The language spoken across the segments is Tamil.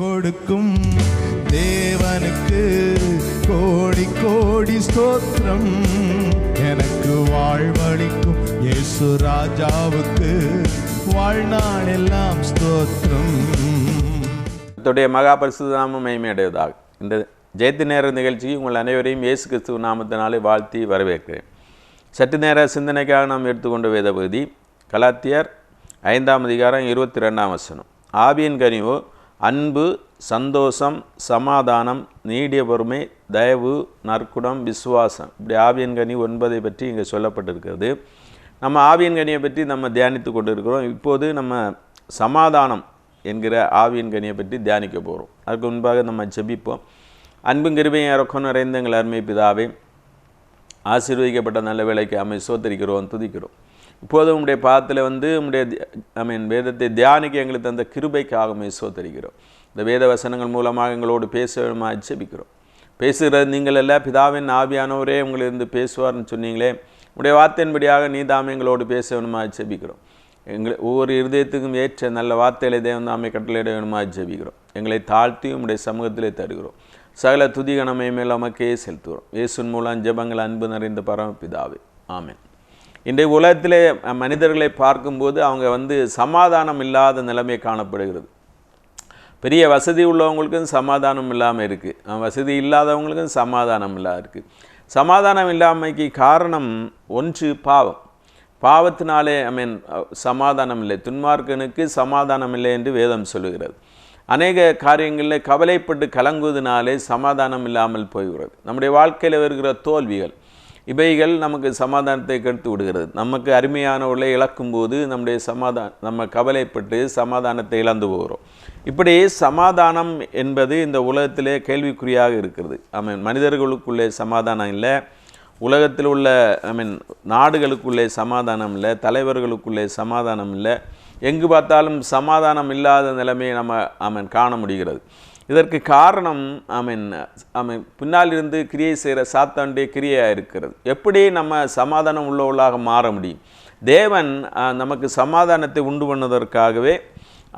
கொடுக்கும் தேவனுக்கு கோடி கோடி ஸ்தோத்திரம். எனக்கு வாழ்வளிக்கும் இயேசு ராஜாவுக்கு வாழ்நாள் எல்லாம் ஸ்தோத்திரம். கர்த்தருடைய மகா பரிசுதாம நாமம் இந்த ஜெயத்து நேர நிகழ்ச்சிக்கு உங்கள் அனைவரையும் இயேசு கிறிஸ்துவ நாமத்தினாலே வாழ்த்தி வரவேற்கிறேன். சற்று நேர சிந்தனைக்காக நாம் எடுத்துக்கொண்ட வேத பகுதி கலாத்தியர் ஐந்தாம் அதிகாரம் இருபத்தி ரெண்டாம் வசனம். ஆவியின் கனிவோ அன்பு சந்தோஷம் சமாதானம் நீடிய பொறுமை தயவு நற்குணம் விசுவாசம். இப்படி ஆவியன் கனி ஒன்பதை பற்றி இங்கே சொல்லப்பட்டிருக்கிறது. நம்ம ஆவியன் கனியை பற்றி நம்ம தியானித்து கொண்டு இருக்கிறோம் இப்போது நம்ம சமாதானம் என்கிற ஆவியின் கனியை பற்றி தியானிக்க போகிறோம். அதுக்கு முன்பாக நம்ம ஜெபிப்போம். அன்பும் கிருபையும் இறக்கம் நிறைந்த எங்கள் அருமை பிதாவே ஆசீர்வதிக்கப்பட்ட நல்ல வேலைக்கு அமை சோத்தரிக்கிறோம் துதிக்கிறோம். இப்போது உங்களுடைய பாதத்தில் வந்து உங்களுடைய ஐ மீன் வேதத்தை தியானிக்க எங்களுக்கு தந்த கிருபைக்காக அமை சோத்தரிக்கிறோம் இந்த வேத வசனங்கள் மூலமாக எங்களோடு பேச வேணுமா ஜெபிக்கிறோம். பேசுகிறது நீங்கள் எல்லாம் பிதாவின் ஆவியானவரே உங்களிருந்து பேசுவார்னு சொன்னீங்களே உடைய வார்த்தையின்படியாக நீ தாமே எங்களோடு பேச வேணுமா ஜெபிக்கிறோம். எங்களை ஒவ்வொரு இருதயத்துக்கும் ஏற்ற நல்ல வார்த்தைகளை தேவன் தாமே கட்டளையிட வேணுமா ஜெபிக்கிறோம். எங்களை தாழ்த்தி உங்களுடைய சமூகத்திலே தருகிறோம். சகல துதிகணமை மேல் நமக்கே செலுத்துகிறோம். இயேசுன் மூலம் ஜெபங்கள் அன்பு நிறைந்த பரமபிதாவே. ஆமேன். இன்றைய உலகத்திலே மனிதர்களை பார்க்கும்போது அவங்க வந்து சமாதானம் இல்லாத நிலைமை காணப்படுகிறது. பெரிய வசதி உள்ளவங்களுக்கும் சமாதானம் இல்லாமல் இருக்குது வசதி இல்லாதவங்களுக்கும் சமாதானம் இல்லாத இருக்குது சமாதானம் இல்லாமைக்கு காரணம் ஒன்று பாவம். பாவத்தினாலே ஐ மீன் சமாதானம் இல்லை. துன்மார்க்கனுக்கு சமாதானம் இல்லை என்று வேதம் சொல்லுகிறது. அநேக காரியங்களில் கவலைப்பட்டு கலங்குவதனாலே சமாதானம் இல்லாமல் போய்கிறது நம்முடைய வாழ்க்கையில் வருகிற தோல்விகள் இவைகள் நமக்கு சமாதானத்தை கெடுத்து விடுகிறது. நமக்கு அருமையானவர்களை இழக்கும்போது நம்முடைய சமாதான நம்ம கவலைப்பட்டு சமாதானத்தை இழந்து போகிறோம். இப்படி சமாதானம் என்பது இந்த உலகத்திலே கேள்விக்குறியாக இருக்கிறது. ஐ மீன் மனிதர்களுக்குள்ளே சமாதானம் இல்லை. உலகத்தில் உள்ள ஐ மீன் நாடுகளுக்குள்ளே சமாதானம் இல்லை. தலைவர்களுக்குள்ளே சமாதானம் இல்லை. எங்கு பார்த்தாலும் சமாதானம் இல்லாத நிலைமையை நம்ம ஐ மீன் காண முடிகிறது. இதற்கு காரணம் ஐ மீன் ஐ மீன் பின்னால் இருந்து கிரியை செய்கிற சாத்தானுடைய கிரியையாக இருக்கிறது எப்படி நம்ம சமாதானம் உள்ளவர்களாக மாற முடியும்? தேவன் நமக்கு சமாதானத்தை உண்டு பண்ணுவதற்காகவே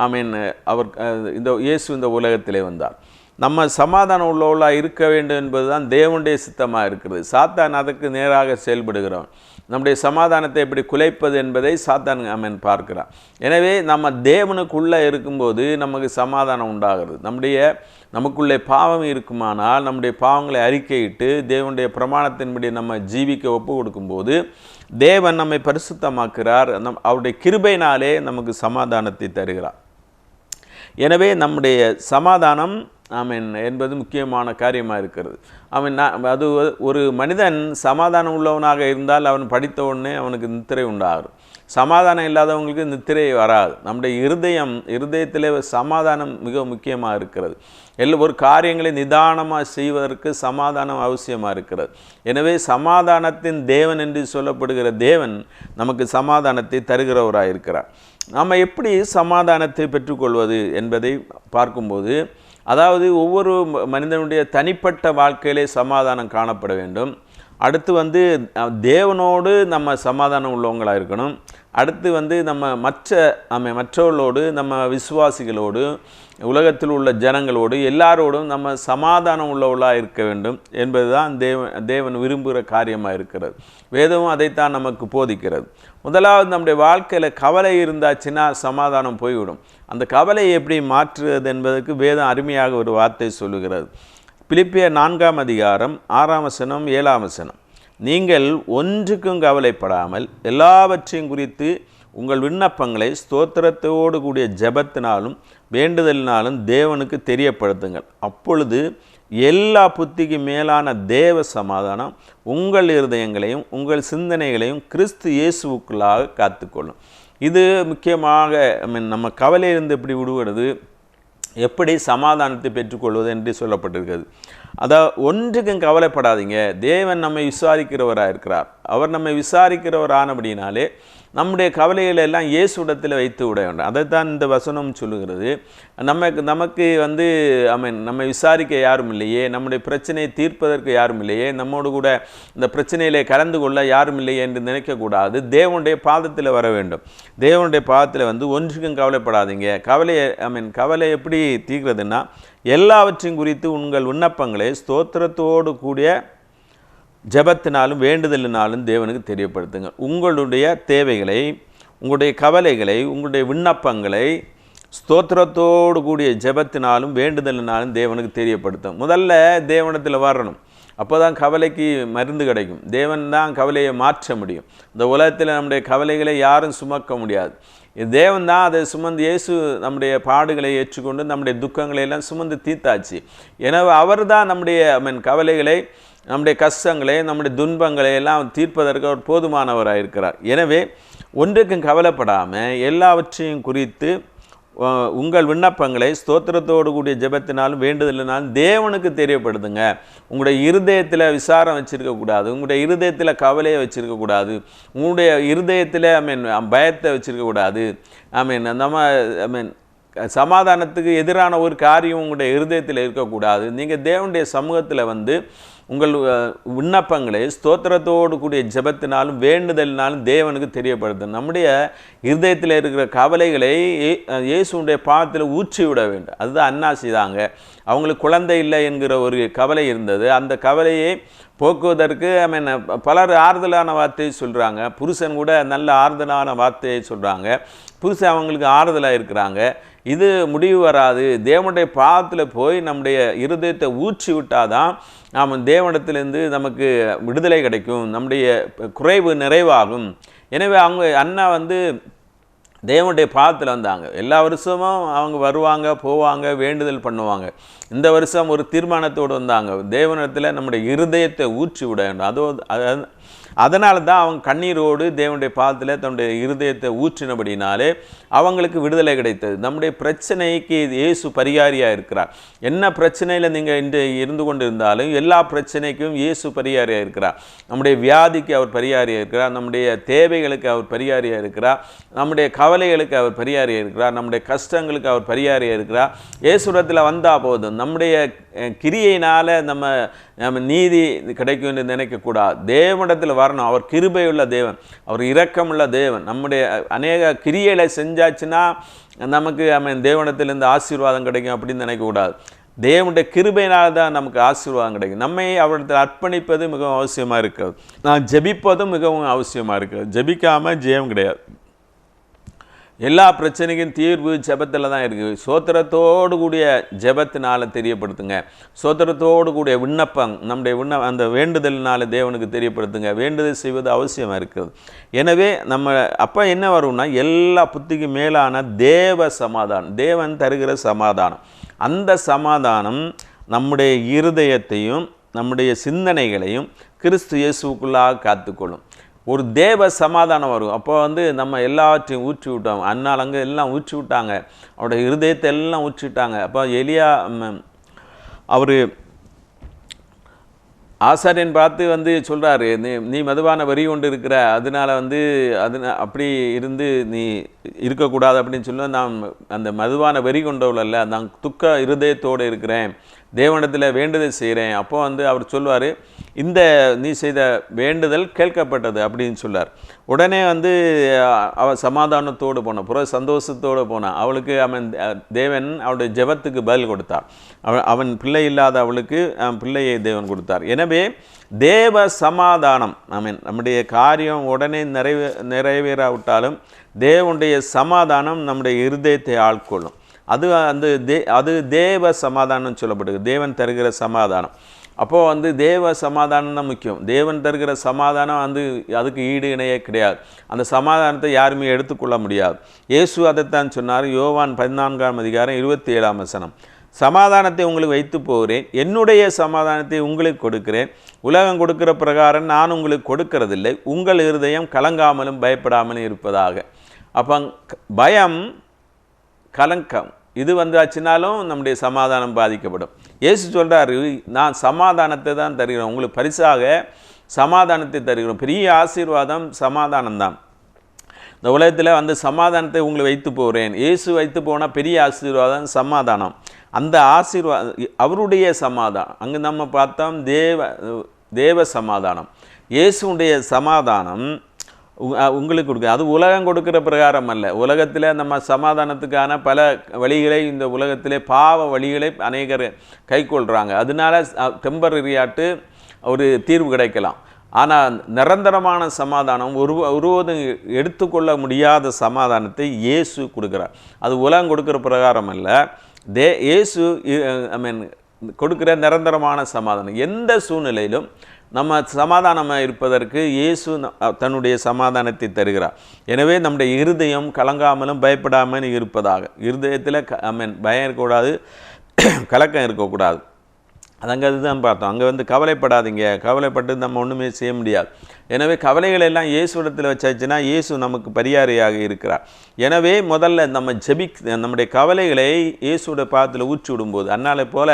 ஐ மீன் அவர் இந்த இயேசு இந்த உலகத்திலே வந்தார். நம்ம சமாதானம் உள்ளவர்களாக இருக்க வேண்டும் என்பதுதான் தேவனுடைய சித்தமாக இருக்கிறது சாத்தான் அதற்கு நேராக செயல்படுகிறவன். நம்முடைய சமாதானத்தை எப்படி குலைப்பது என்பதை சாத்தான் அமன் பார்க்கிறான். எனவே நம்ம தேவனுக்குள்ளே இருக்கும்போது நமக்கு சமாதானம் உண்டாகிறது. நம்முடைய நமக்குள்ளே பாவம் இருக்குமானால் நம்முடைய பாவங்களை அறிக்கையிட்டு தேவனுடைய பிரமாணத்தின்படி நம்ம ஜீவிக்க ஒப்பு கொடுக்கும்போது தேவன் நம்மை பரிசுத்தமாக்குறார் நம் அவருடைய கிருபையினாலே நமக்கு சமாதானத்தை தருகிறார். எனவே நம்முடைய சமாதானம் ஆமீன் என்பது முக்கியமான காரியமாக இருக்கிறது. அவன் நான் அது ஒரு மனிதன் சமாதானம் உள்ளவனாக இருந்தால் அவன் படித்த உடனே அவனுக்கு நித்திரை உண்டாகும். சமாதானம் இல்லாதவங்களுக்கு நித்திரை வராது. நம்முடைய இருதயம் இருதயத்திலே சமாதானம் மிக முக்கியமாக இருக்கிறது. எல்லா ஒரு காரியங்களை நிதானமாக செய்வதற்கு சமாதானம் அவசியமாக இருக்கிறது. எனவே சமாதானத்தின் தேவன் என்று சொல்லப்படுகிற தேவன் நமக்கு சமாதானத்தை தருகிறவராக இருக்கிறார் நாம் எப்படி சமாதானத்தை பெற்றுக்கொள்வது என்பதை பார்க்கும்போது அதாவது ஒவ்வொரு ம- மனிதனுடைய தனிப்பட்ட வாழ்க்கையிலே சமாதானம் காணப்பட வேண்டும். அடுத்து வந்து தேவனோடு நம்ம சமாதானம் உள்ளவங்களாக இருக்கணும். அடுத்து வந்து நம்ம மற்ற நம்ம மற்றவர்களோடு நம்ம விசுவாசிகளோடு உலகத்தில் உள்ள ஜனங்களோடு எல்லாரோடும் நம்ம சமாதானம் உள்ளவர்களாக இருக்க வேண்டும் என்பதுதான் தேவன் தேவன் விரும்புகிற காரியமாக இருக்கிறது. வேதமும் அதைத்தான் நமக்கு போதிக்கிறது. முதலாவது நம்முடைய வாழ்க்கையில் கவலை இருந்தாச்சுன்னா சமாதானம் போய்விடும். அந்த கவலையை எப்படி மாற்றுவது என்பதற்கு வேதம் அருமையாக ஒரு வார்த்தை சொல்லுகிறது. பிலிப்பிய நான்காம் அதிகாரம் ஆறாம் வசனம் ஏழாம் வசனம். நீங்கள் ஒன்றுக்கும் கவலைப்படாமல் எல்லாவற்றையும் குறித்து உங்கள் விண்ணப்பங்களை ஸ்தோத்திரத்தோடு கூடிய ஜெபத்தினாலும் வேண்டுதலினாலும் தேவனுக்கு தெரியப்படுத்துங்கள். அப்பொழுது எல்லா புத்திக்கு மேலான தேவ சமாதானம் உங்கள் இருதயங்களையும் உங்கள் சிந்தனைகளையும் கிறிஸ்து இயேசுவுக்குள்ளாக காத்துக்கொள்ளும். இது முக்கியமாக நம்ம கவலையிலிருந்து எப்படி விடுவது எப்படி சமாதானத்தை பெற்றுக்கொள்வது என்று சொல்லப்பட்டிருக்கிறது. அதாவது ஒன்றுக்கும் கவலைப்படாதீங்க. தேவன் நம்மை விசாரிக்கிறவராக இருக்கிறார் அவர் நம்மை விசாரிக்கிறவர் ஆனபடினாலே நம்முடைய கவலைகளை எல்லாம் இயேசுடத்தில் வைத்து விட வேண்டும். அதைத்தான் இந்த வசனம் சொல்லுகிறது. நமக்கு நமக்கு வந்து ஐ மீன் நம்ம விசாரிக்க யாரும் இல்லையே. நம்முடைய பிரச்சனையை தீர்ப்பதற்கு யாரும் இல்லையே. நம்மோடு கூட இந்த பிரச்சனையிலே கலந்து கொள்ள யாரும் இல்லையே என்று நினைக்கக்கூடாது. தேவனுடைய பாதத்தில் வர வேண்டும். தேவனுடைய பாதத்தில் வந்து ஒன்றுக்கும் கவலைப்படாதீங்க. கவலையை ஐ மீன் கவலை எப்படி தீர்க்கிறதுன்னா எல்லாவற்றையும் குறித்து உங்கள் விண்ணப்பங்களை ஸ்தோத்திரத்தோடு கூடிய ஜெபத்தினாலும் வேண்டுதலினாலும் தேவனுக்கு தெரியப்படுத்துங்க உங்களுடைய தேவைகளை உங்களுடைய கவலைகளை உங்களுடைய விண்ணப்பங்களை ஸ்தோத்திரத்தோடு கூடிய ஜெபத்தினாலும் வேண்டுதலினாலும் தேவனுக்கு தெரியப்படுத்தும். முதல்ல தேவனத்தில் வரணும். அப்போ தான் கவலைக்கு மருந்து கிடைக்கும். தேவன் தான் கவலையை மாற்ற முடியும். இந்த உலகத்தில் நம்முடைய கவலைகளை யாரும் சுமக்க முடியாது. தேவன் தான் அதை சுமந்து இயேசு நம்முடைய பாடுகளை ஏற்றுக்கொண்டு நம்முடைய துக்கங்களை எல்லாம் சுமந்து தீர்த்தாச்சு. எனவே அவர் தான் நம்முடைய ஐ மீன் கவலைகளை நம்முடைய கஷ்டங்களை நம்முடைய துன்பங்களை எல்லாம் தீர்ப்பதற்கு அவர் போதுமானவராக இருக்கிறார் எனவே ஒன்றுக்கும் கவலைப்படாமல் எல்லாவற்றையும் குறித்து உங்கள் விண்ணப்பங்களை ஸ்தோத்திரத்தோடு கூடிய ஜெபத்தினாலும் வேண்டுதலினாலும் தேவனுக்கு தெரியப்படுத்துங்க. உங்களுடைய இருதயத்தில் விசாரம் வச்சுருக்கக்கூடாது உங்களுடைய இருதயத்தில் கவலையை வச்சுருக்கக்கூடாது உங்களுடைய இருதயத்தில் ஐ மீன் பயத்தை வச்சுருக்கக்கூடாது ஐ மீன் நம்ம ஐ மீன் சமாதானத்துக்கு எதிரான ஒரு காரியம் உங்களுடைய இருதயத்தில் இருக்கக்கூடாது. நீங்கள் தேவனுடைய சமூகத்தில் வந்து உங்கள் விண்ணப்பங்களை ஸ்தோத்திரத்தோடு கூடிய ஜெபத்தினாலும் வேண்டுதலினாலும் தேவனுக்கு தெரியப்படுத்தும் நம்முடைய இருதயத்தில் இருக்கிற கவலைகளை இயேசுடைய பாதத்தில் ஊற்றி விட வேண்டும். அதுதான் அன்னாசி தாங்க. அவங்களுக்கு குழந்தை இல்லை என்கிற ஒரு கவலை இருந்தது. அந்த கவலையை போக்குவதற்கு ஐ மீன் பலர் ஆறுதலான வார்த்தையை சொல்கிறாங்க புருஷன் கூட நல்ல ஆறுதலான வார்த்தையை சொல்கிறாங்க புருஷன் அவங்களுக்கு ஆறுதலாக இருக்கிறாங்க. இது முடிவு வராது. தேவனுடைய பாதத்தில் போய் நம்முடைய இருதயத்தை ஊற்றி விட்டாதான் நாம் தேவனிடத்திலேருந்து நமக்கு விடுதலை கிடைக்கும். நம்முடைய குறைவு நிறைவாகும். எனவே அவங்க அண்ணா வந்து தேவனுடைய பாதத்தில் வந்தாங்க. எல்லா வருஷமும் அவங்க வருவாங்க போவாங்க வேண்டுதல் பண்ணுவாங்க. இந்த வருஷம் ஒரு தீர்மானத்தோடு வந்தாங்க. தேவனிடத்தில் நம்முடைய இருதயத்தை ஊற்றி விட வேண்டும். அதோ அதனால தான் அவங்க கண்ணீரோடு தேவனுடைய பாதத்தில் தன்னுடைய இருதயத்தை ஊற்றினபடினாலே அவங்களுக்கு விடுதலை கிடைத்தது. நம்முடைய பிரச்சனைக்கு இயேசு பரிகாரியாக இருக்கிறார். என்ன பிரச்சனையில் நீங்கள் இன்று இருந்து கொண்டு இருந்தாலும் எல்லா பிரச்சனைக்கும் இயேசு பரிகாரியாக இருக்கிறார். நம்முடைய வியாதிக்கு அவர் பரிகாரியாக இருக்கிறார். நம்முடைய தேவைகளுக்கு அவர் பரிகாரியாக இருக்கிறார். நம்முடைய கவலைகளுக்கு அவர் பரிகாரியாக இருக்கிறார். நம்முடைய கஷ்டங்களுக்கு அவர் பரிகாரியாக இருக்கிறார். இயேசுரத்தில் வந்தால் போதும். நம்முடைய கிரியினால் கிரியையினால் நம்ம நம்ம நீதி கிடைக்கும் என்று நினைக்கக்கூடாது. தேவனிடத்தில் காரணம் அவர் கிருபையுள்ள தேவன் அவர் இரக்கமுள்ள தேவன். நம்முடைய அநேக கிரியைகளை செஞ்சாச்சுன்னா நமக்கு அவன் தேவனத்திலேருந்து ஆசீர்வாதம் கிடைக்கும் அப்படின்னு நினைக்கக்கூடாது. தேவனுடைய கிருபையினால் தான் நமக்கு ஆசீர்வாதம் கிடைக்கும். நம்மை அவரிடத்தில் அர்ப்பணிப்பது மிகவும் அவசியமாக இருக்குது நான் ஜெபிப்பதும் மிகவும் அவசியமாக இருக்குது ஜெபிக்காமல் ஜெயம் கிடையாது. எல்லா பிரச்சனைக்கும் தீர்வு ஜெபத்தில் தான் இருக்குது சோத்திரத்தோடு கூடிய ஜெபத்தினால தெரியப்படுத்துங்க. சோத்திரத்தோடு கூடிய விண்ணப்பம் நம்முடைய விண்ண அந்த வேண்டுதலினால் தேவனுக்கு தெரியப்படுத்துங்க. வேண்டுதல் செய்வது அவசியமாக இருக்குது எனவே நம்ம அப்போ என்ன வரும்னா எல்லா புத்திக்கு மேலான தேவ சமாதானம் தேவன் தருகிற சமாதானம். அந்த சமாதானம் நம்முடைய இருதயத்தையும் நம்முடைய சிந்தனைகளையும் கிறிஸ்து இயேசுக்குள்ளாக காத்துக்கொள்ளும். ஒரு தேவ சமாதானம் வரும். அப்போ வந்து நம்ம எல்லாவற்றையும் ஊற்றி விட்டோம். அண்ணால் அங்கே எல்லாம் ஊற்றி விட்டாங்க. அவருடைய இருதயத்தை எல்லாம் ஊற்றி விட்டாங்க. அப்போ எலியா அவர் ஆசாரியன் பார்த்து வந்து சொல்கிறாரு நீ நீ மதுவான வரி கொண்டு இருக்கிற அதனால வந்து அது அப்படி இருந்து நீ இருக்கக்கூடாது அப்படின்னு சொல்ல நான் அந்த மதுவான வரி கொண்டவளல்ல நான் துக்க இருதயத்தோடு இருக்கிறேன். தேவனத்தில் வேண்டுதல் செய்கிறேன். அப்போ வந்து அவர் சொல்வார் இந்த நீ செய்த வேண்டுதல் கேட்கப்பட்டது அப்படின்னு சொல்லார். உடனே வந்து அவள் சமாதானத்தோடு போனான். புற சந்தோஷத்தோடு போனான். அவளுக்கு அவன் தேவன் அவளுடைய ஜெபத்துக்கு பதில் கொடுத்தார். அவன் அவன் பிள்ளை இல்லாத அவளுக்கு பிள்ளையை தேவன் கொடுத்தார். எனவே தேவ சமாதானம் ஐ மீன் நம்முடைய காரியம் உடனே நிறைவே நிறைவேறாவிட்டாலும் தேவனுடைய சமாதானம் நம்முடைய இருதயத்தை ஆட்கொள்ளும் அது அந்த தே அது தேவ சமாதானம் சொல்லப்படுது. தேவன் தருகிற சமாதானம். அப்போது வந்து தேவ சமாதானம் தான் முக்கியம். தேவன் தருகிற சமாதானம் வந்து அதுக்கு ஈடு இணையே கிடையாது. அந்த சமாதானத்தை யாருமே எடுத்துக்கொள்ள முடியாது. இயேசு அதைத்தான் சொன்னார் யோவான் பதினான்காம் அதிகாரம் இருபத்தி ஏழாம் வசனம். சமாதானத்தை உங்களுக்கு வைத்து போகிறேன் என்னுடைய சமாதானத்தை உங்களுக்கு கொடுக்கிறேன். உலகம் கொடுக்கிற பிரகாரம் நான் உங்களுக்கு கொடுக்கறதில்லை உங்கள் இருதயம் கலங்காமலும் பயப்படாமலும் இருப்பதாக. அப்போ பயம் கலங்கம். இது வந்தாச்சுனாலும் நம்முடைய சமாதானம் பாதிக்கப்படும். இயேசு சொல்கிறாரு நான் சமாதானத்தை தான் தருகிறேன். உங்களுக்கு பரிசாக சமாதானத்தை தருகிறோம். பெரிய ஆசீர்வாதம் சமாதானம் தான் இந்த உலகத்தில் வந்து சமாதானத்தை உங்களை வைத்து போகிறேன். இயேசு வைத்து போனால் பெரிய ஆசீர்வாதம் சமாதானம். அந்த ஆசீர்வாத அவருடைய சமாதானம். அங்கே நம்ம பார்த்தோம் தேவ தேவ சமாதானம். இயேசுடைய சமாதானம் உங்களுக்கு கொடுக்க அது உலகம் கொடுக்குற பிரகாரம் அல்ல உலகத்தில் நம்ம சமாதானத்துக்கான பல வழிகளை இந்த உலகத்திலே பாவ வழிகளை அநேகர் கைக்கொள்கிறாங்க அதனால டெம்பரரியாட்டு ஒரு தீர்வு கிடைக்கலாம். ஆனால் நிரந்தரமான சமாதானம் ஒரு ஒருவதும் எடுத்துக்கொள்ள முடியாத சமாதானத்தை இயேசு கொடுக்குறார். அது உலகம் கொடுக்குற பிரகாரம் அல்ல தே இயேசு ஐ மீன் கொடுக்குற நிரந்தரமான சமாதானம். எந்த சூழ்நிலையிலும் நம்ம சமாதானமாக இருப்பதற்கு இயேசு தன்னுடைய சமாதானத்தை தருகிறார். எனவே நம்முடைய இருதயம் கலங்காமலும் பயப்படாமல் இருப்பதாக. இருதயத்தில் க ஐ மீன் பயம் இருக்கக்கூடாது கலக்கம் இருக்கக்கூடாது. அது தான் அதுதான் பார்த்தோம். அங்கே வந்து கவலைப்படாதீங்க. கவலைப்பட்டு நம்ம ஒன்றுமே செய்ய முடியாது. எனவே கவலைகள் எல்லாம் இயேசுடத்தில் வச்சாச்சுன்னா இயேசு நமக்கு பரிகாரியாக இருக்கிறார். எனவே முதல்ல நம்ம ஜெபிக் நம்முடைய கவலைகளை இயேசுவோட பாதத்தில் ஊற்றி விடும்போது அன்னாலே போல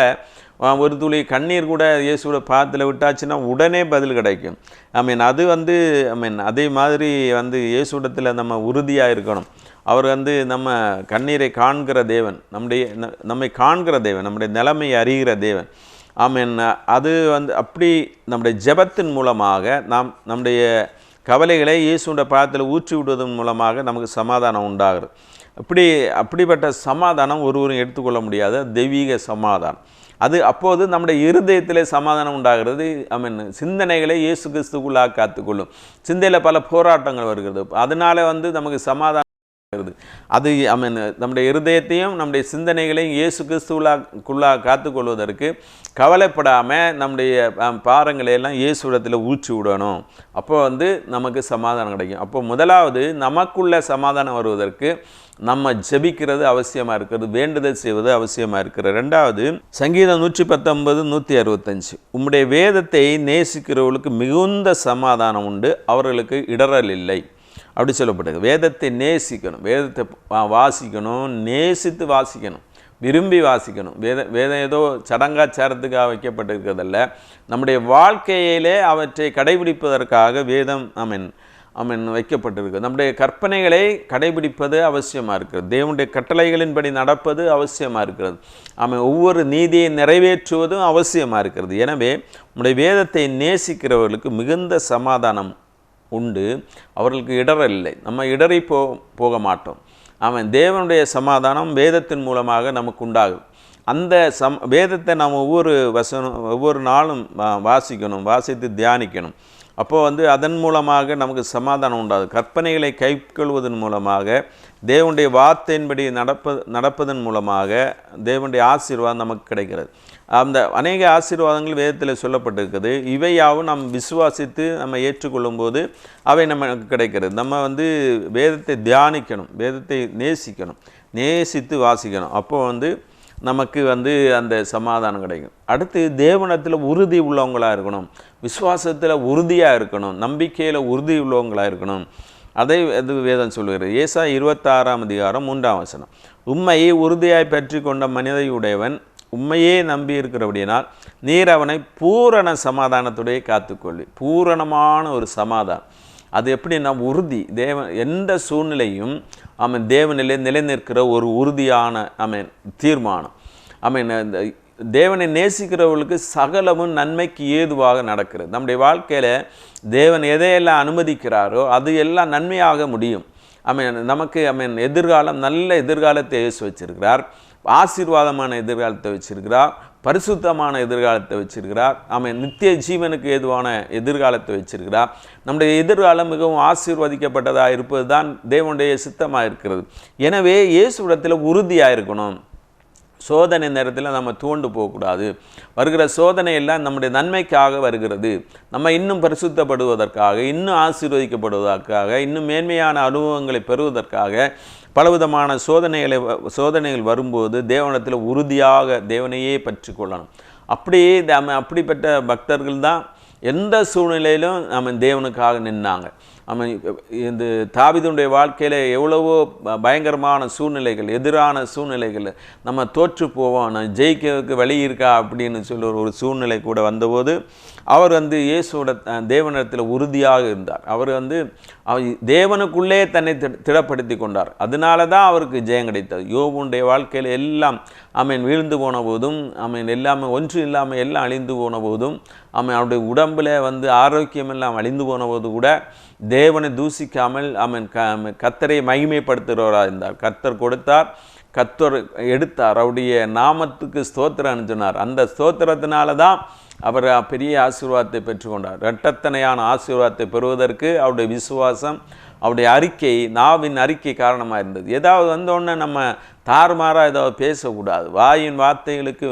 ஒரு துளி கண்ணீர் கூட இயேசுவோட பாதத்தில் விட்டாச்சுன்னா உடனே பதில் கிடைக்கும். ஐ மீன் அது வந்து ஐ மீன் அதே மாதிரி வந்து இயேசுடத்தில் நம்ம உறுதியாக இருக்கணும். அவர் வந்து நம்ம கண்ணீரை காண்கிற தேவன் நம்முடைய ந- நம்மை காண்கிற தேவன் நம்முடைய நிலைமையை அறிகிற தேவன். ஆமீன் அது வந்து அப்படி நம்முடைய ஜெபத்தின் மூலமாக நாம் நம்முடைய கவலைகளை இயேசுடைய பாதத்தில் ஊற்றி விடுவதன் மூலமாக நமக்கு சமாதானம் உண்டாகிறது. அப்படி அப்படிப்பட்ட சமாதானம் ஒருவரும் எடுத்துக்கொள்ள முடியாத தெய்வீக சமாதானம். அது அப்போது நம்முடைய இருதயத்திலே சமாதானம் உண்டாகிறது. ஐ மீன் சிந்தனைகளை இயேசு கிறிஸ்துக்குள்ளாக காத்துக்கொள்ளும். சிந்தையில் பல போராட்டங்கள் வருகிறது. அதனால வந்து நமக்கு சமாதானம் வருது அது ஐ மீன் நம்முடைய இருதயத்தையும் நம்முடைய சிந்தனைகளையும் இயேசு கிறிஸ்துவுக்குள்ளாக காத்துக்கொள்வதற்கு கவலைப்படாமல் நம்முடைய பாரங்களை எல்லாம் இயேசுடத்தில் ஊற்றி விடணும். அப்போ வந்து நமக்கு சமாதானம் கிடைக்கும். அப்போ முதலாவது நமக்குள்ள சமாதானம் வருவதற்கு நம்ம ஜெபிக்கிறது அவசியமாக இருக்கிறது வேண்டுதல் செய்வது அவசியமாக இருக்கிறது. ரெண்டாவது சங்கீதம் நூற்றி பத்தொன்பது நூற்றி அறுபத்தஞ்சு உம்முடைய வேதத்தை நேசிக்கிறவர்களுக்கு மிகுந்த சமாதானம் உண்டு அவர்களுக்கு இடரல் இல்லை. அப்படி சொல்லப்பட்டது வேதத்தை நேசிக்கணும். வேதத்தை வாசிக்கணும். நேசித்து வாசிக்கணும். விரும்பி வாசிக்கணும். வேத வேதம் ஏதோ சடங்காச்சாரத்துக்காக வைக்கப்பட்டிருக்கிறதல்ல. நம்முடைய வாழ்க்கையிலே அவற்றை கடைபிடிப்பதற்காக வேதம் அமென் அமென் வைக்கப்பட்டிருக்கு. நம்முடைய கற்பனைகளை கடைபிடிப்பது அவசியமாக இருக்கிறது. தேவனுடைய கட்டளைகளின்படி நடப்பது அவசியமாக இருக்கிறது. அவன் ஒவ்வொரு நீதியை நிறைவேற்றுவதும் அவசியமாக இருக்கிறது. எனவே நம்முடைய வேதத்தை நேசிக்கிறவர்களுக்கு மிகுந்த சமாதானம் உண்டு. அவர்களுக்கு இடரல் இல்லை. நம்ம இடரை போ போக மாட்டோம். அவன் தேவனுடைய சமாதானம் வேதத்தின் மூலமாக நமக்கு உண்டாகும். அந்த சம் வேதத்தை நாம் ஒவ்வொரு வசனம் ஒவ்வொரு நாளும் வா- வாசிக்கணும் வாசித்து தியானிக்கணும். அப்போ வந்து அதன் மூலமாக நமக்கு சமாதானம் உண்டாது கற்பனைகளை கைக்கொள்வதன் மூலமாக தேவனுடைய வார்த்தையின்படி நடப்ப நடப்பதன் மூலமாக தேவனுடைய ஆசீர்வாதம் நமக்கு கிடைக்கிறது. அந்த அநேக ஆசீர்வாதங்கள் வேதத்தில் சொல்லப்பட்டிருக்குது. இவையாவும் நாம் விசுவாசித்து நம்ம ஏற்றுக்கொள்ளும்போது அவை நமக்கு கிடைக்கிறது. நம்ம வந்து வேதத்தை தியானிக்கணும் வேதத்தை நேசிக்கணும் நேசித்து வாசிக்கணும். அப்போ வந்து நமக்கு வந்து அந்த சமாதானம் கிடைக்கும். அடுத்து தேவனத்தில் உறுதி உள்ளவங்களாக இருக்கணும். விசுவாசத்தில் உறுதியாக இருக்கணும். நம்பிக்கையில் உறுதி உள்ளவங்களாக இருக்கணும். அதை அது வேதம் சொல்கிறது ஏசா இருபத்தாறாம் அதிகாரம் மூன்றாம் வசனம். உண்மையை உறுதியாய் பற்றி கொண்ட மனிதையுடையவன் உண்மையே நம்பி இருக்கிறபடியினால் நீர் அவனை பூரண சமாதானத்துடைய காத்துக்கொள்ளி. பூரணமான ஒரு சமாதானம். அது எப்படின்னா உறுதி? தேவன் எந்த சூழ்நிலையும் அவன் தேவனிலே நிலைநிற்கிற ஒரு உறுதியான அவன் தீர்மானம். அவன் இந்த தேவனை நேசிக்கிறவர்களுக்கு சகலமும் நன்மைக்கு ஏதுவாக நடக்கிறது. நம்முடைய வாழ்க்கையில் தேவன் எதையெல்லாம் அனுமதிக்கிறாரோ அது எல்லாம் நன்மையாக முடியும். ஆமென் நமக்கு ஆமென் எதிர்காலம் நல்ல எதிர்காலத்தை இயேசு வச்சிருக்கிறார். ஆசீர்வாதமான எதிர்காலத்தை வச்சிருக்கிறார். பரிசுத்தமான எதிர்காலத்தை வச்சிருக்கிறார். அவன் நித்திய ஜீவனுக்கு ஏதுவான எதிர்காலத்தை வச்சிருக்கிறார். நம்முடைய எதிர்காலம் மிகவும் ஆசீர்வதிக்கப்பட்டதாக இருப்பது தான் தேவனுடைய சித்தமாக இருக்கிறது எனவே இயேசுவிடத்தில் உறுதியாக இருக்கணும் சோதனை நேரத்தில் நம்ம தூண்டு போகக்கூடாது. வருகிற சோதனை எல்லாம் நம்முடைய நன்மைக்காக வருகிறது. நம்ம இன்னும் பரிசுத்தப்படுவதற்காக இன்னும் ஆசீர்வதிக்கப்படுவதற்காக இன்னும் மேன்மையான அனுபவங்களை பெறுவதற்காக பலவிதமான சோதனைகளை வ- சோதனைகள் வரும்போது தேவனத்தில் உறுதியாக தேவனையே பற்றி கொள்ளணும் அப்படியே நம்ம அப்படிப்பட்ட பக்தர்கள் தான் எந்த சூழ்நிலையிலும் நம்ம தேவனுக்காக நின்னாங்க. அவன் இந்த தாவிதனுடைய வாழ்க்கையில் எவ்வளவோ பயங்கரமான சூழ்நிலைகள் எதிரான சூழ்நிலைகள். நம்ம தோற்று போவோம் நான் ஜெயிக்கிறதுக்கு வழி இருக்கா அப்படின்னு சொல்லி ஒரு சூழ்நிலை கூட வந்தபோது அவர் வந்து இயேசுவோட தேவனிடத்தில் உறுதியாக இருந்தார். அவர் வந்து அவர் தேவனுக்குள்ளே தன்னை திட- திடப்படுத்தி கொண்டார். அதனால தான் அவருக்கு ஜெயம் கிடைத்தது. யோபுடைய வாழ்க்கையில் எல்லாம் அவன் வீழ்ந்து போன போதும் அவன் எல்லாமே ஒன்று இல்லாமல் எல்லாம் அழிந்து போன போதும் அவன் அவருடைய உடம்பில் வந்து ஆரோக்கியம் எல்லாம் அழிந்து போன போது கூட தேவனை தூசிக்காமல் அவன் க கத்தரை மகிமைப்படுத்துகிறவராக இருந்தார். கத்தர் கொடுத்தார் கத்தர் எடுத்தார். அவருடைய நாமத்துக்கு ஸ்தோத்திரம் அனுப்பினார் அந்த ஸ்தோத்திரத்தினால தான் அவர் பெரிய ஆசீர்வாதத்தை பெற்றுக்கொண்டார். இரட்டத்தனையான ஆசீர்வாதத்தை பெறுவதற்கு அவருடைய விசுவாசம் அவருடைய அறிக்கை நாவின் அறிக்கை காரணமாக இருந்தது. ஏதாவது வந்தோடனே நம்ம தாறுமாறாக ஏதாவது பேசக்கூடாது. வாயின் வார்த்தைகளுக்கு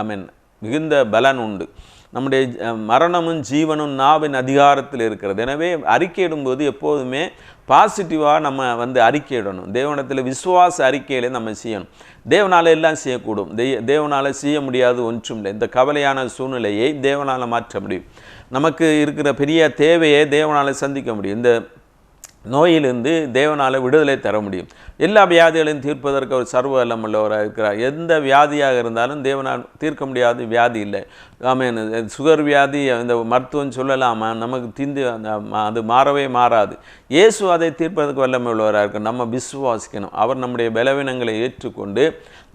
ஐ மீன் மிகுந்த பலன் உண்டு. நம்முடைய மரணமும் ஜீவனும் நாவின் அதிகாரத்தில் இருக்கிறது. எனவே அறிக்கையிடும்போது எப்போதுமே பாசிட்டிவாக நம்ம வந்து அறிக்கையிடணும். தேவனத்தில் விசுவாச அறிக்கையிலே நம்ம செய்யணும். தேவனால் எல்லாம் செய்யக்கூடும். தெய் தேவனால் செய்ய முடியாது ஒன்றும் இல்லை. இந்த கவலையான சூழ்நிலையை தேவனால் மாற்ற முடியும். நமக்கு இருக்கிற பெரிய தேவையை தேவனால் சந்திக்க முடியும். இந்த நோயிலிருந்து தேவனால் விடுதலை தர முடியும். எல்லா வியாதிகளையும் தீர்ப்பதற்கு ஒரு சர்வ வல்லமுள்ளவராக இருக்கிறார் எந்த வியாதியாக இருந்தாலும் தேவனால் தீர்க்க முடியாத வியாதி இல்லை. ஆமேன். சுகர் வியாதி இந்த மருத்துவம் சொல்லலாமா? நமக்கு தீந்து அந்த அது மாறவே மாறாது. இயேசு அதை தீர்ப்பதற்கு வல்லமை உள்ளவராக இருக்க நம்ம விசுவாசிக்கணும். அவர் நம்முடைய பலவீனங்களை ஏற்றுக்கொண்டு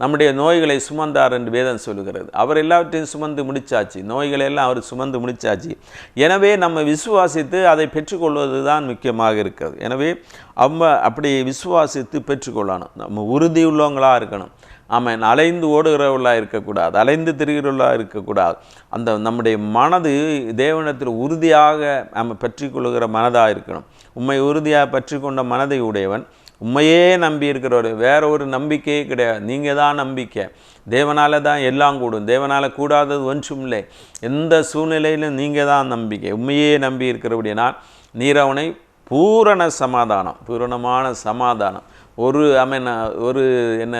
நம்முடைய நோய்களை சுமந்தார் என்று வேதம் சொல்லுகிறது. அவர் எல்லாவற்றையும் சுமந்து முடிச்சாச்சு. நோய்களை எல்லாம் அவர் சுமந்து முடிச்சாச்சு. எனவே நம்ம விசுவாசித்து அதை பெற்றுக்கொள்வது தான் முக்கியமாக இருக்கிறது. எனவே அவ அப்படி விசுவாசித்து பெற்றுக்கொள்ளணும். நம்ம உறுதியுள்ளவங்களாக இருக்கணும். ஆமாம் அலைந்து ஓடுகிறவர்களாக இருக்கக்கூடாது. அலைந்து திரிகிறவர்களாக இருக்கக்கூடாது. அந்த நம்முடைய மனது தேவனத்தில் உறுதியாக நம்ம பற்றிக்கொள்கிற மனதாக இருக்கணும். உண்மை உறுதியாக பற்றிக்கொண்ட மனதை உடையவன். உண்மையே நம்பி இருக்கிறவர். வேற ஒரு நம்பிக்கையே கிடையாது. நீங்கள் தான் நம்பிக்கை. தேவனால தான் எல்லாம் கூடும். தேவனால் கூடாதது ஒன்றும் இல்லை. எந்த சூழ்நிலையிலும் நீங்கள் தான் நம்பிக்கை. உண்மையே நம்பி இருக்கிறபடினால் நீர் அவனை பூரண சமாதானம். பூரணமான சமாதானம். ஒரு ஐ மீன் ஒரு என்ன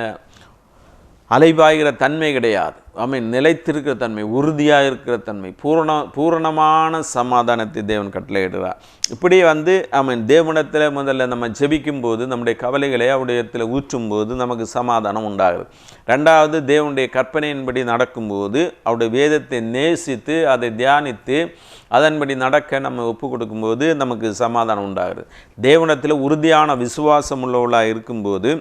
அலைபாய்கிற தன்மை கிடையாது. ஐ மீன் நிலைத்திருக்கிற தன்மை உறுதியாக இருக்கிற தன்மை பூரண பூரணமான சமாதானத்தை தேவன் கட்டளையிடுறார் இப்படி வந்து ஐ மீன் முதல்ல நம்ம ஜெபிக்கும் போது நம்முடைய கவலைகளை அவருடைய இடத்துல ஊற்றும் போது நமக்கு சமாதானம் உண்டாகுது ரெண்டாவது தேவனுடைய கற்பனையின்படி நடக்கும்போது அவருடைய வேதத்தை நேசித்து அதை தியானித்து அதன்படி நடக்க நம்ம ஒப்பு கொடுக்கும்போது நமக்கு சமாதானம் உண்டாகுது தேவனத்தில் உறுதியான விசுவாசம் உள்ளவளாக இருக்கும்போது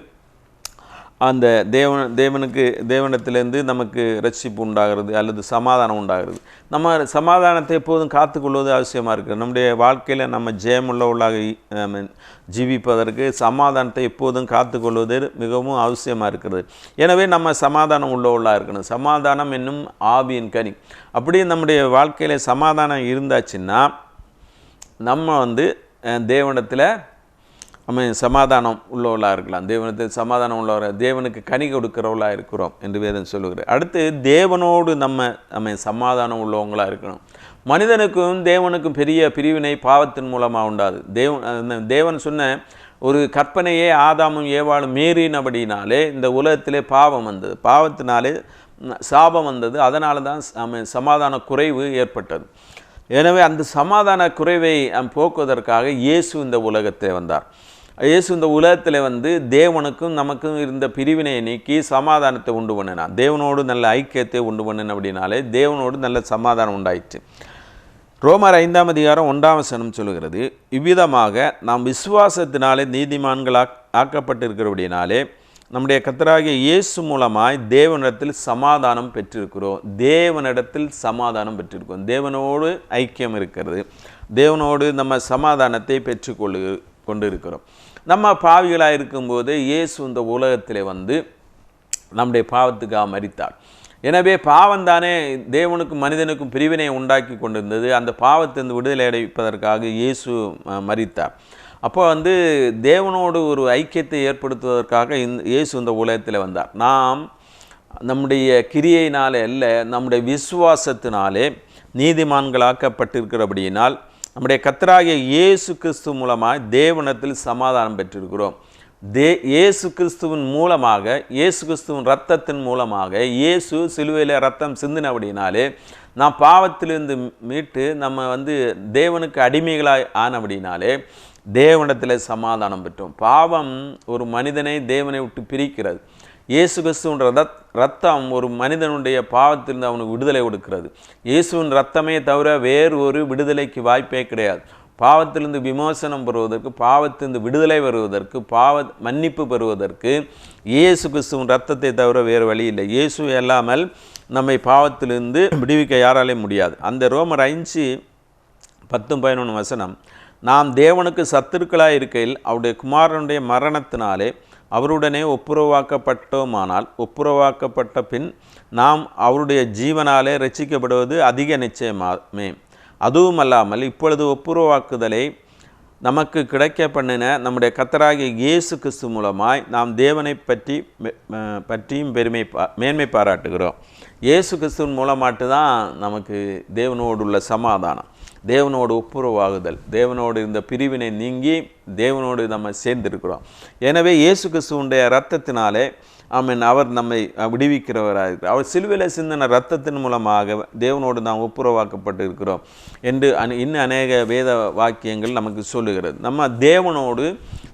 அந்த தேவன் தேவனுக்கு தேவனத்திலேருந்து நமக்கு ரட்சிப்பு உண்டாகிறது அல்லது சமாதானம் உண்டாகிறது. நம்ம சமாதானத்தை எப்போதும் காத்துக்கொள்வது அவசியமாக இருக்குது. நம்முடைய வாழ்க்கையில் நம்ம ஜெயமுள்ளவர்களாக ஜீவிப்பதற்கு சமாதானத்தை எப்போதும் காத்துக்கொள்வது மிகவும் அவசியமாக இருக்கிறது. எனவே நம்ம சமாதானம் உள்ளவர்களாக இருக்கணும். சமாதானம் என்னும் ஆவியின் கனி. அப்படியே நம்முடைய வாழ்க்கையில் சமாதானம் இருந்தாச்சுன்னா நம்ம வந்து தேவனத்தில் தேவனிடத்தில் நம்ம சமாதானம் உள்ளவர்களாக இருக்கலாம். தேவனுக்கு சமாதானம் உள்ளவராக தேவனுக்கு கனி கொடுக்கிறவர்களாக இருக்கிறோம் என்று வேதம் சொல்லுகிறார் அடுத்து தேவனோடு நம்ம நம்ம சமாதானம் உள்ளவங்களாக இருக்கணும். மனிதனுக்கும் தேவனுக்கும் பெரிய பிரிவினை பாவத்தின் மூலமாக உண்டாது. தேவன் அந்த தேவன் சொன்ன ஒரு கற்பனையே ஆதாமும் ஏவாளும் மீறினபடினாலே இந்த உலகத்திலே பாவம் வந்தது. பாவத்தினாலே சாபம் வந்தது. அதனால தான் சம- சமாதான குறைவு ஏற்பட்டது. எனவே அந்த சமாதான குறைவை போக்குவதற்காக இயேசு இந்த உலகத்தை வந்தார். இயேசு இந்த உலகத்தில் வந்து தேவனுக்கும் நமக்கும் இருந்த பிரிவினையை நீக்கி சமாதானத்தை உண்டு பண்ணினான் தேவனோடு நல்ல ஐக்கியத்தை உண்டு பண்ணின அப்படின்னாலே தேவனோடு நல்ல சமாதானம் உண்டாயிற்று. ரோமர் ஐந்தாம் அதிகாரம் ஒன்றாம் வசனம் சொல்லுகிறது இவ்விதமாக நாம் விசுவாசத்தினாலே நீதிமான்களாக ஆக்கப்பட்டிருக்கிறபடினாலே நம்முடைய கத்தராகிய இயேசு மூலமாய் தேவனிடத்தில் சமாதானம் பெற்றிருக்கிறோம். தேவனிடத்தில் சமாதானம் பெற்றிருக்கிறோம். தேவனோடு ஐக்கியம் இருக்கிறது. தேவனோடு நம்ம சமாதானத்தை பெற்றுக்கொள்ளு கொண்டு இருக்கிறோம் நம்ம பாவிகளாக இருக்கும்போது இயேசு இந்த உலகத்தில் வந்து நம்முடைய பாவத்துக்காக மறித்தார் எனவே பாவம் தானே தேவனுக்கும் மனிதனுக்கும் பிரிவினை உண்டாக்கி கொண்டிருந்தது. அந்த பாவத்திலிருந்து விடுதலை அடைப்பதற்காக இயேசு மறித்தார் அப்போ வந்து தேவனோடு ஒரு ஐக்கியத்தை ஏற்படுத்துவதற்காக இந்த இயேசு இந்த உலகத்தில் வந்தார். நாம் நம்முடைய கிரியையினாலே அல்ல நம்முடைய விசுவாசத்தினாலே நீதிமான்களாக்கப்பட்டிருக்கிறபடியினால் நம்முடைய கத்தராகிய இயேசு கிறிஸ்து மூலமாக தேவனத்தில் சமாதானம் பெற்றிருக்கிறோம். தே இயேசு கிறிஸ்துவின் மூலமாக இயேசு கிறிஸ்துவின் ரத்தத்தின் மூலமாக இயேசு சிலுவையில் ரத்தம் சிந்தினபடினாலே நாம் பாவத்திலிருந்து மீட்டு நம்ம வந்து தேவனுக்கு அடிமைகளாய் ஆனபடினாலே தேவனத்தில் சமாதானம் பெற்றோம். பாவம் ஒரு மனிதனை தேவனை விட்டு பிரிக்கிறது. இயேசு கிறிஸ்துவின் ரத் ரத்தம் ஒரு மனிதனுடைய பாவத்திலிருந்து அவனுக்கு விடுதலை கொடுக்கிறது. இயேசுவின் ரத்தமே தவிர வேறு ஒரு விடுதலைக்கு வாய்ப்பே கிடையாது. பாவத்திலிருந்து விமோசனம் பெறுவதற்கு பாவத்திலிருந்து விடுதலை பெறுவதற்கு பாவ மன்னிப்பு பெறுவதற்கு இயேசு கிறிஸ்துவின் ரத்தத்தை தவிர வேறு வழி இல்லை. இயேசு இல்லாமல் நம்மை பாவத்திலிருந்து விடுவிக்க யாராலே முடியாது. அந்த ரோமர் ஐந்து பத்தும் பதினொன்று வசனம் நாம் தேவனுக்கு சத்துருக்களாக இருக்கையில் அவருடைய குமாரனுடைய மரணத்தினாலே அவருடனே ஒப்புரவாக்கப்பட்டோமானால் ஒப்புரவாக்கப்பட்ட பின் நாம் அவருடைய ஜீவனாலே ரட்சிக்கப்படுவது அதிக நிச்சயமாமே. அதுவும் அல்லாமல் இப்பொழுது ஒப்புரவாக்குதலை நமக்கு கிடைக்க பண்ணின நம்முடைய கத்தராகிய இயேசு கிறிஸ்து மூலமாய் நாம் தேவனை பற்றி பற்றியும் பெருமை பா மேன்மை பாராட்டுகிறோம். இயேசு கிறிஸ்துவின் மூலமாட்டு தான் நமக்கு தேவனோடு உள்ள சமாதானம். தேவனோடு ஒப்புரவாகுதல். தேவனோடு இருந்த பிரிவினை நீங்கி தேவனோடு நம்ம சேர்ந்திருக்கிறோம். எனவே இயேசு கிறிஸ்துவனுடைய ரத்தத்தினாலே ஆமென் அவர் நம்மை விடுவிக்கிறவராக இருக்கிறார் அவர் சிலுவையில் சிந்தன ரத்தத்தின் மூலமாக தேவனோடு நாம் ஒப்புரவாக்கப்பட்டு இருக்கிறோம் என்று அன் இன்னும் அநேக வேத வாக்கியங்கள் நமக்கு சொல்லுகிறது. நம்ம தேவனோடு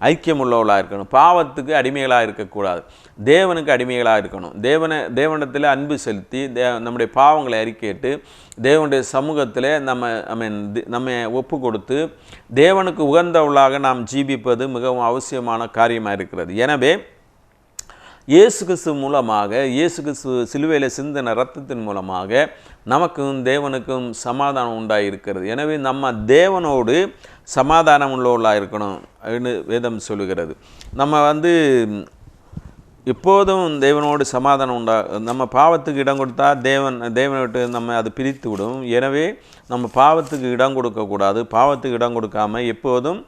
ஐக்கியமுள்ளவர்களாக இருக்கணும். பாவத்துக்கு அடிமைகளாக இருக்கக்கூடாது. தேவனுக்கு அடிமைகளாக இருக்கணும். தேவனை தேவனிடத்தில் அன்பு செலுத்தி தே நம்முடைய பாவங்களை அறிக்கையிட்டு தேவனுடைய சமூகத்தில் நம்ம ஐ மீன் நம்ம ஒப்பு கொடுத்து தேவனுக்கு உகந்தவளாக நாம் ஜீவிப்பது மிகவும் அவசியமான காரியமாக இருக்கிறது. எனவே இயேசு கிறிஸ்து மூலமாக இயேசு கிறிஸ்து சிலுவையில் சிந்தின ரத்தத்தின் மூலமாக நமக்கும் தேவனுக்கும் சமாதானம் உண்டாயிருக்கிறது. எனவே நம்ம தேவனோடு சமாதானம் உள்ளவர்களாக இருக்கணும் அப்படின்னு வேதம் சொல்லுகிறது. நம்ம வந்து எப்போதும் தேவனோடு சமாதானம் உண்டா நம்ம பாவத்துக்கு இடம் கொடுத்தா தேவன் தேவனை விட்டு நம்ம அது பிரித்து விடும். எனவே நம்ம பாவத்துக்கு இடம் கொடுக்கக்கூடாது பாவத்துக்கு இடம் கொடுக்காம எப்போதும்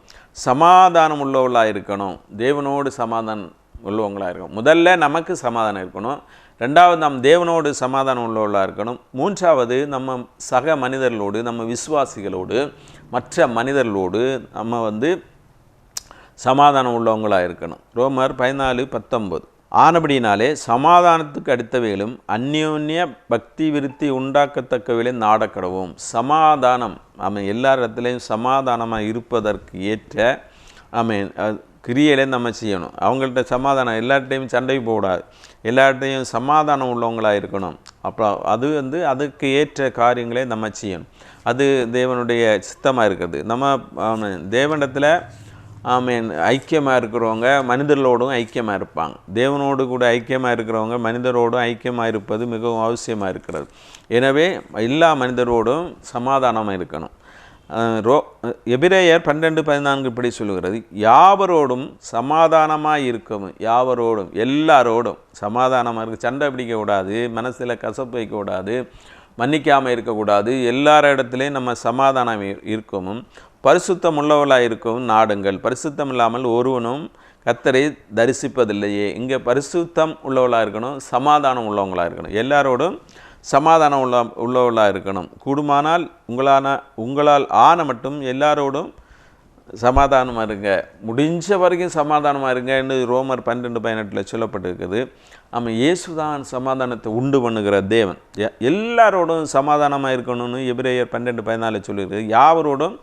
சமாதானம் உள்ளவர்களாக இருக்கணும். தேவனோடு சமாதானம் உள்ளவங்களாக இருக்கணும். முதல்ல நமக்கு சமாதானம் இருக்கணும். ரெண்டாவது நம் தேவனோடு சமாதானம் உள்ளவர்களாக இருக்கணும். மூன்றாவது நம்ம சக மனிதர்களோடு நம்ம விசுவாசிகளோடு மற்ற மனிதர்களோடு நம்ம வந்து சமாதானம் உள்ளவங்களாக இருக்கணும். ரோமர் பதினாலு பத்தொம்பது ஆனபடினாலே சமாதானத்துக்கு அடுத்தவைகளும் அந்யோன்ய பக்தி விருத்தி உண்டாக்கத்தக்கவையிலும் நாடக்கடவும். சமாதானம் ஆமாம் எல்லா இடத்துலையும் சமாதானமாக இருப்பதற்கு ஏற்ற ஆமாம் கிரியையிலேருந்து நம்ம செய்யணும். அவங்கள்ட்ட சமாதானம் எல்லார்ட்டையும் சண்டைக்கு போகக்கூடாது எல்லார்ட்டையும் சமாதானம் உள்ளவங்களாக இருக்கணும். அப்புறம் அது வந்து அதுக்கு ஏற்ற காரியங்களை நம்ம செய்யணும். அது தேவனுடைய சித்தமாக இருக்குது. நம்ம ஆமாம் தேவனிடத்தில் ஆமீன் ஐக்கியமாக இருக்கிறவங்க மனிதர்களோடும் ஐக்கியமாக இருப்பாங்க. தேவனோடு கூட ஐக்கியமாக இருக்கிறவங்க மனிதரோடும் ஐக்கியமாக இருப்பது மிகவும் அவசியமாக இருக்கிறது. எனவே எல்லா மனிதரோடும் சமாதானமாக இருக்கணும். ரோ எபிரேயர் பன்னெண்டு பதினான்கு இப்படி சொல்லுகிறது. யாவரோடும் சமாதானமாக இருக்கவும் யாவரோடும் எல்லாரோடும் சமாதானமாக இருக்க. சண்டை பிடிக்கக்கூடாது மனசில் கசப்பு வைக்கக்கூடாது மன்னிக்காமல் இருக்கக்கூடாது எல்லார இடத்துலையும் நம்ம சமாதானம் இருக்கவும் பரிசுத்தம் உள்ளவர்களாக இருக்கவும் நாடுங்கள். பரிசுத்தம் இல்லாமல் ஒருவனும் கத்தரை தரிசிப்பதில்லையே. இங்கே பரிசுத்தம் உள்ளவர்களாக இருக்கணும் சமாதானம் உள்ளவங்களாக இருக்கணும். எல்லாரோடும் சமாதானம் உள்ள உள்ளவர்களாக இருக்கணும். கூடுமானால் உங்களான உங்களால் ஆன மட்டும் எல்லாரோடும் சமாதானமாக இருங்க. முடிஞ்ச வரைக்கும் சமாதானமாக இருங்கன்னு ரோமர் பன்னெண்டு பதினெட்டில் சொல்லப்பட்டிருக்குது. நம்ம இயேசு தான் சமாதானத்தை உண்டு பண்ணுகிற தேவன். எல்லாரோடும் சமாதானமாக இருக்கணும்னு எபிரேயர் பன்னெண்டு பதினாலு சொல்லியிருக்கு. யாவரோடும்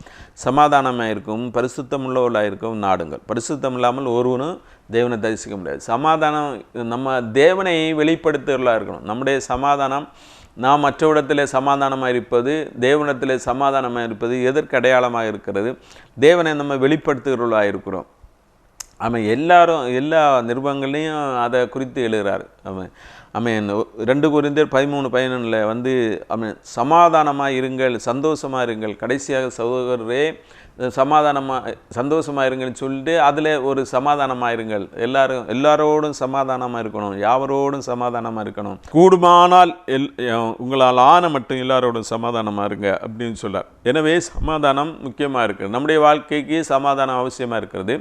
சமாதானமாக இருக்கும் பரிசுத்தம் உள்ளவர்களாக இருக்கும் நாடுங்கள். பரிசுத்தம் இல்லாமல் ஒருவனும் தேவனை தரிசிக்க முடியாது. சமாதானம் நம்ம தேவனை வெளிப்படுத்துகிறவர்களாக இருக்கணும். நம்முடைய சமாதானம் நாம் மற்றவிடத்தில் சமாதானமாக இருப்பது தேவனத்தில் சமாதானமாக இருப்பது எதற்கு அடையாளமாக இருக்கிறது? தேவனை நம்ம வெளிப்படுத்துகிறவர்களாக இருக்கிறோம். அவன் எல்லாரும் எல்லா நிருபங்கள்லையும் அதை குறித்து எழுகிறார் அவன் அவன் ரெண்டு குறிந்தர் பதிமூணு பதினொன்றில் வந்து அவன் சமாதானமாக இருங்கள் சந்தோஷமாக இருங்கள். கடைசியாக சகோதரரே சமாதானமாக சந்தோஷமாக இருங்கன்னு சொல்லிட்டு அதில் ஒரு சமாதானமாக இருங்கள் எல்லாரும் எல்லாரோடும் சமாதானமாக இருக்கணும். யாவரோடும் சமாதானமாக இருக்கணும். கூடுமானால் எல் உங்களால் ஆன மட்டும் எல்லாரோடும் சமாதானமாக இருங்க அப்படின்னு சொல்லார் எனவே சமாதானம் முக்கியமாக இருக்குது நம்முடைய வாழ்க்கைக்கு சமாதானம் அவசியமாக இருக்கிறது.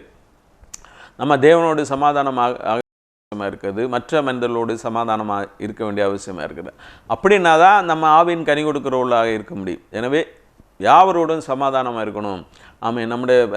நம்ம தேவனோடு சமாதானமாக அவசியமாக இருக்குது மற்ற மனிதர்களோடு சமாதானமாக இருக்க வேண்டிய அவசியமாக இருக்குது. அப்படின்னா தான் நம்ம ஆவின் கனி கொடுக்குறவர்களாக இருக்க முடியும். எனவே யாவரோடும் சமாதானமாக இருக்கணும். ஆமாம் நம்முடைய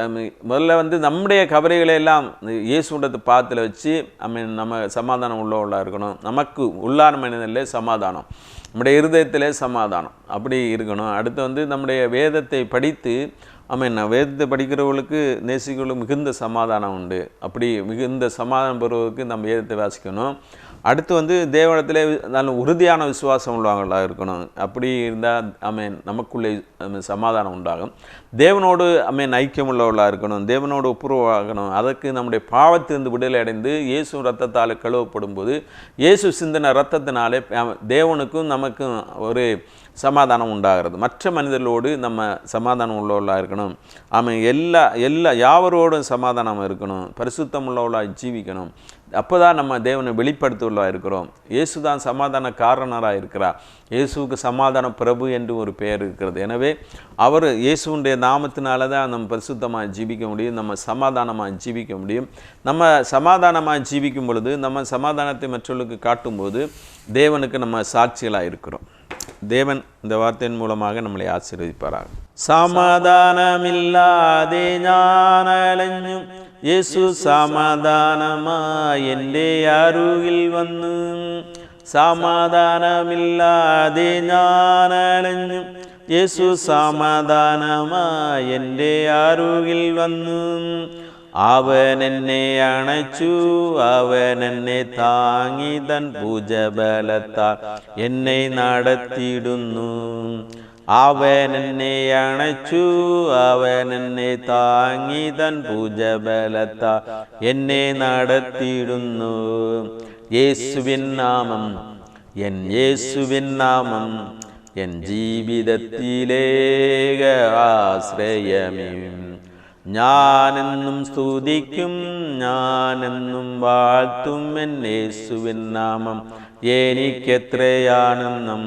முதல்ல வந்து நம்முடைய கவலைகளை எல்லாம் இயேசுண்டத்தை பாத்தில் வச்சு ஆமென் நம்ம சமாதானம் உள்ளவர்களாக இருக்கணும். நமக்கு உள்ளான மனிதனிலே சமாதானம். நம்முடைய இருதயத்திலே சமாதானம். அப்படி இருக்கணும். அடுத்து வந்து நம்முடைய வேதத்தை படித்து ஆமாம் வேதத்தை படிக்கிறவர்களுக்கு நேசிக்கிறவர்களுக்கு மிகுந்த சமாதானம் உண்டு. அப்படி மிகுந்த சமாதானம் பெறுவதற்கு நம்ம வேதத்தை வாசிக்கணும். அடுத்து வந்து தேவனத்திலே நல்ல உறுதியான விசுவாசம் உள்ளவங்களாக இருக்கணும். அப்படி இருந்தால் அமேன் நமக்குள்ளே சமாதானம் உண்டாகும். தேவனோடு அமேன் ஐக்கியம் உள்ளவர்களாக இருக்கணும். தேவனோடு ஒப்புரவாகணும். அதற்கு நம்முடைய பாவத்திலிருந்து விடுதலை அடைந்து இயேசு ரத்தத்தால் கழுவப்படும் போது இயேசு சிந்தன ரத்தத்தினாலே தேவனுக்கும் நமக்கும் ஒரு சமாதானம் உண்டாகிறது. மற்ற மனிதர்களோடு நம்ம சமாதானம் உள்ளவர்களாக இருக்கணும். ஆமாம் எல்லா எல்லா யாவரோடும் சமாதானம் இருக்கணும். பரிசுத்தம் உள்ளவர்களாக ஜீவிக்கணும். அப்போ தான் நம்ம தேவனை வெளிப்படுத்துவதாக இருக்கிறோம். இயேசு தான் சமாதான காரணராக இருக்கிறார். இயேசுவுக்கு சமாதான பிரபு என்று ஒரு பெயர் இருக்கிறது. எனவே அவர் இயேசுடைய நாமத்தினால தான் நம்ம பரிசுத்தமாக ஜீவிக்க முடியும் நம்ம சமாதானமாக ஜீவிக்க முடியும். நம்ம சமாதானமாக ஜீவிக்கும் பொழுது நம்ம சமாதானத்தை மற்றவர்களுக்கு காட்டும்போது தேவனுக்கு நம்ம சாட்சிகளாக இருக்கிறோம். தேவன் இந்த வார்த்தையின் மூலமாக நம்மளை ஆசீர்வதிப்பாராக. சமாதானமில்லாதே ஞானலஞ்சும் യേശു സമാധാനമായി എന്റെ അരുകിൽ വന്നു സമാധാനമില്ലാതെ ഞാൻ യേശു സമാധാനമായി എന്റെ അരുകിൽ വന്നു അവൻ എന്നെ അണച്ചു അവൻ എന്നെ താങ്ങി തൻ ഭുജബലത്താൽ എന്നെ നടത്തിയിടുന്നു. അവൻ എന്നെ അണച്ചു അവൻ എന്നെ താങ്ങി തൻ ഭുജബലത്താൽ എന്നെ നടത്തിയിടുന്നു. യേശുവിൻ നാമം എൻ യേശുവിൻ നാമം എൻ ജീവിതത്തിലേക ആശ്രയമേ ഞാനെന്നും സ്തുതിക്കും ഞാനെന്നും വാഴ്ത്തും എൻ യേശുവിൻ നാമം. എനിക്കെത്രയാണെന്നും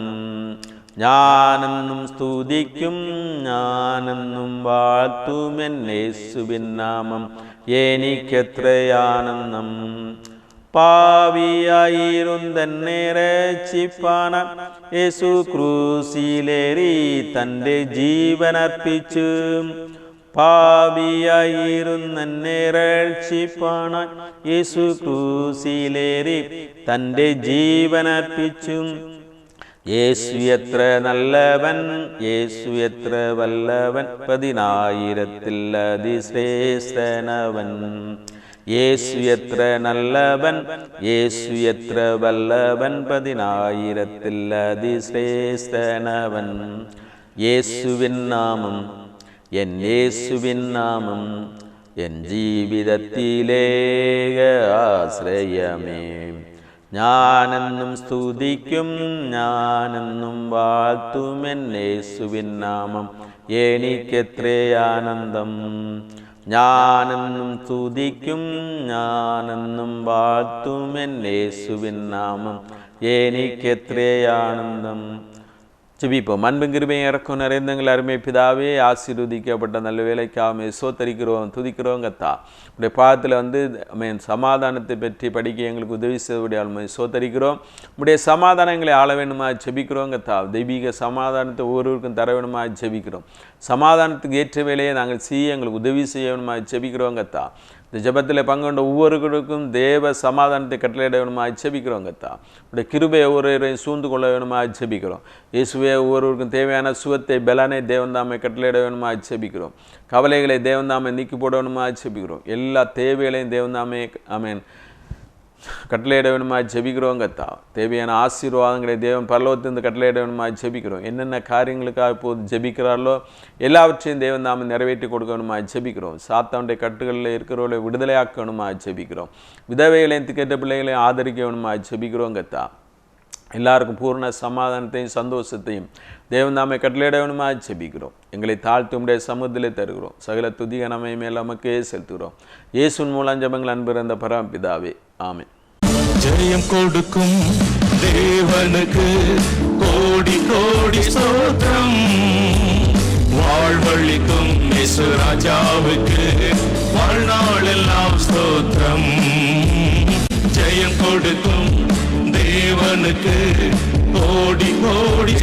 ഞാനെന്നും സ്തുതിക്കും ഞാനെന്നും വാഴ്ത്തും എൻ യേശുവിൻ നാമം. എനിക്കെത്രയാണെന്നും പാവിയായിരുന്നെന്നെ രക്ഷിപ്പാന യേശു ക്രൂസിലേറി തന്റെ ജീവനർപ്പിച്ചു. പാപിയായിരുന്നെന്നെ രക്ഷിപ്പാന യേശു ക്രൂസിലേറി തന്റെ ജീവനർപ്പിച്ചു. യേശു എത്ര നല്ലവൻ യേശു എത്ര വല്ലവൻ പതിനായിരത്തിൽ അതിശ്രേഷ്ഠനവൻ യേശു എത്ര നല്ലവൻ യേശു എത്ര വല്ലവൻ പതിനായിരത്തിൽ അതിശ്രേഷ്ഠനവൻ യേശുവിൻ നാമം എൻ യേശുവിൻ നാമം എൻ ജീവിതത്തിലേക ആശ്രയമേ ഞാനെന്നും സ്തുതിക്കും ഞാനെന്നും വാഴ്ത്തുമെന്നേസുവിൻ നാമം. എനിക്കെത്രേ ആനന്ദം ഞാനെന്നും സ്തുതിക്കും ഞാനെന്നും വാഴ്ത്തുമെന്നേസുവിൻ നാമം. എനിക്കെത്രേ ആനന്ദം ஜெபிப்போம். அன்பும் கிருபையும் இறக்கும் நிறைந்தங்கள் அருமை பிதாவே ஆசீர்வதிக்கப்பட்ட நல்ல வேலைக்காக சோத்தரிக்கிறோம் துதிக்கிறோம் கத்தா. உடைய பாதத்தில் வந்து மீன் சமாதானத்தை பற்றி படிக்க எங்களுக்கு உதவி செய்வடைய சோத்தரிக்கிறோம். உடைய சமாதானங்களை ஆள வேணுமா ஜெபிக்கிறோம் கத்தா. தெய்வீக சமாதானத்தை ஒவ்வொருவருக்கும் தர வேணுமா ஜெபிக்கிறோம். சமாதானத்துக்கு ஏற்ற வேலையை நாங்கள் செய்ய எங்களுக்கு உதவி செய்ய வேணுமா ஜெபிக்கிறோம் கத்தா. இந்த ஜெபத்தில் பங்குண்ட ஒவ்வொருவருக்கும் தேவ சமாதானத்தை கட்டளையிட வேணுமா ஜெபிக்கிறோம் கத்தா. உடைய கிருபையை ஒவ்வொருவரையும் சூழ்ந்து கொள்ள வேணுமா ஜெபிக்கிறோம். இயேசுவே ஒவ்வொருவருக்கும் தேவையான சுகத்தை பலனை தேவந்தாமை கட்டளையிட வேணுமா ஜெபிக்கிறோம். கவலைகளை தேவந்தாமை நீக்கி போட வேணுமா ஜெபிக்கிறோம். எல்லா தேவைகளையும் தேவன்தாமே ஆமேன். கட்டளையிட வேணுமா ஜெபிக்கிறோங்க கத்தா. தேவையான ஆசீர்வாதங்களை தேவன் பரலோகத்திலிருந்து கட்டளையிட வேணுமா ஜெபிக்கிறோம். என்னென்ன காரியங்களுக்காக இப்போது ஜெபிக்கிறார்களோ எல்லாவற்றையும் தேவன் நாம் நிறைவேற்றி கொடுக்க வேணுமா ஜெபிக்கிறோம். சாத்தாவுடைய கட்டுகளில் இருக்கிறவர்களை விடுதலையாக்க வேணுமா ஜெபிக்கிறோம். விதவைகளையும் திக்கெட்ட பிள்ளைகளையும் ஆதரிக்க வேணுமா ஜெபிக்கிறோங்க கத்தா. எல்லாருக்கும் பூர்ண சமாதானத்தையும் சந்தோஷத்தையும் தேவன் நாமை கட்டளையிட வேணுமா ஜெபிக்கிறோம். எங்களை தாழ்த்தி உடைய சமூகத்திலே தருகிறோம். சகல துதி கனமை மேல் நமக்கே செலுத்துகிறோம். இயேசுன் மூலம் ஜபங்கள் அன்பிறந்த இருந்த பரம்பிதாவே ஜெயம் கொடுக்கும் தேவனுக்கு கோடி கோடி சோத்திரம் வாழ்வழிக்கும் இயேசு ராஜாவுக்கு வாழ்நாளெல்லாம் ஸ்தோத்திரம். ஜெயம் கொடுக்கும் தேவனுக்கு கோடி கோடி